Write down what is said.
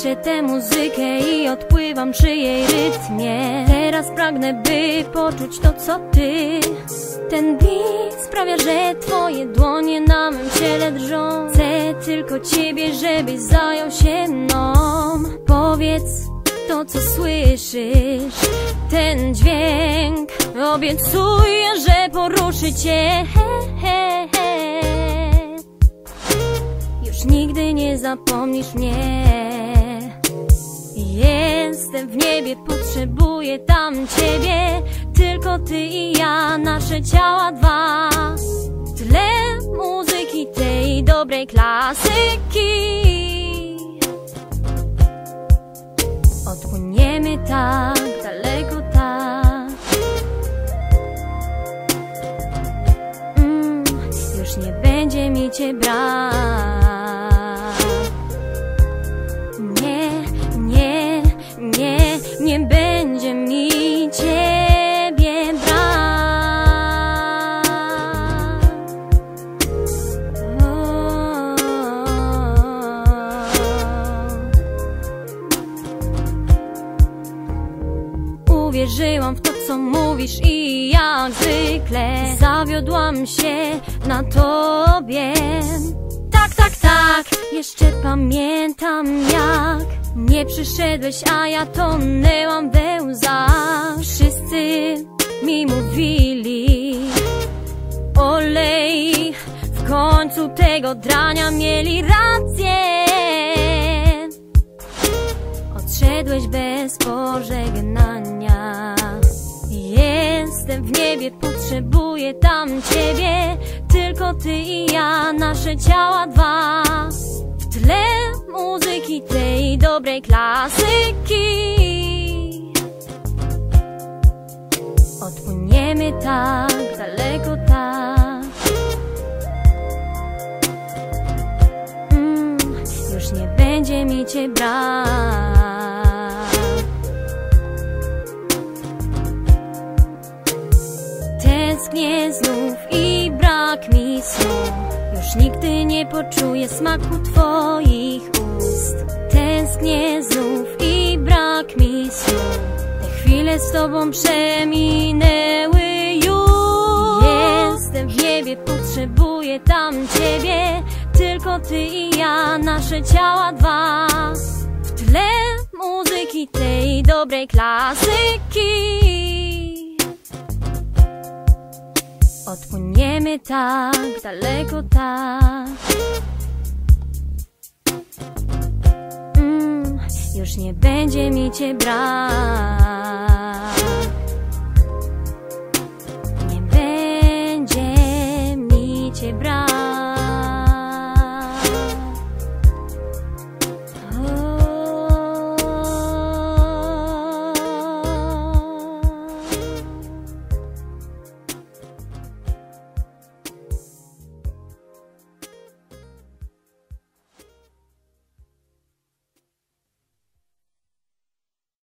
Słyszę tę muzykę i odpływam przy jej rytmie. Teraz pragnę, by poczuć to, co ty. Ten beat sprawia, że twoje dłonie na mym ciele drżą. Chcę tylko ciebie, żebyś zajął się mną. Powiedz to, co słyszysz. Ten dźwięk. Obiecuję, że poruszy cię. He, he, he. Już nigdy nie zapomnisz mnie Jestem w niebie, potrzebuję tam ciebie. Tylko ty i ja, nasze ciała dwa. Tyle muzyki tej dobrej klasyki. Odpłyniemy tak daleko, tak. Mm, Już nie będzie mi cię brak Uwierzyłam w to, co mówisz i jak zwykle Zawiodłam się na tobie. Tak, tak, tak, jeszcze pamiętam jak Nie przyszedłeś, a ja tonęłam we łzach. Wszyscy mi mówili Olej, w końcu tego drania mieli rację. Odszedłeś bez pożegnania Niebie, potrzebuję tam ciebie. Tylko ty i ja, nasze ciała dwa. W tle muzyki tej dobrej klasyki. Odpłyniemy tak daleko, tak. Mm, Już nie będzie mi cię brak Tęsknię znów i brak mi snu. Już nigdy nie poczuję smaku twoich ust. Tęsknię znów i brak mi snu. Te chwile z tobą przeminęły już. Jestem w niebie, potrzebuję tam ciebie. Tylko ty i ja, nasze ciała dwa. W tle muzyki tej dobrej klasyki Odpłyniemy tak daleko, tak. Mm, Już nie będzie mi cię brak